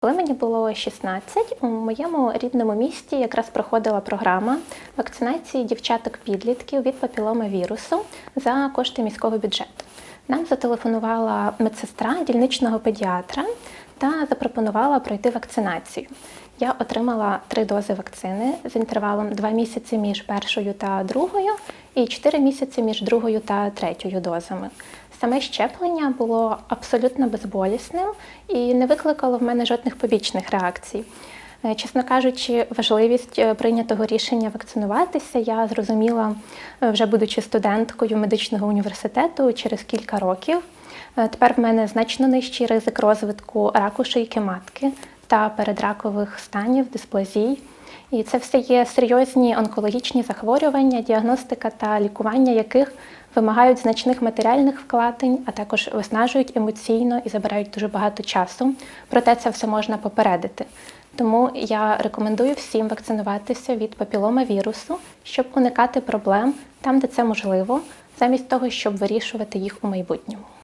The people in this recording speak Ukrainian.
Коли мені було 16, у моєму рідному місті якраз проходила програма вакцинації дівчаток-підлітків від папіломавірусу за кошти міського бюджету. Нам зателефонувала медсестра дільничного педіатра та запропонувала пройти вакцинацію. Я отримала три дози вакцини з інтервалом 2 місяці між першою та другою і 4 місяці між другою та третьою дозами. Саме щеплення було абсолютно безболісним і не викликало в мене жодних побічних реакцій. Е, Чесно кажучи, важливість е, прийнятого рішення вакцинуватися я зрозуміла е, вже будучи студенткою медичного університету через кілька років. Тепер в мене значно нижчий ризик розвитку раку шийки матки та передракових станів, дисплазій. І це все є серйозні онкологічні захворювання, діагностика та лікування яких вимагають значних матеріальних вкладень, а також виснажують емоційно і забирають дуже багато часу. Проте це все можна попередити. Тому я рекомендую всім вакцинуватися від папіломавірусу, щоб уникати проблем там, де це можливо, замість того, щоб вирішувати їх у майбутньому.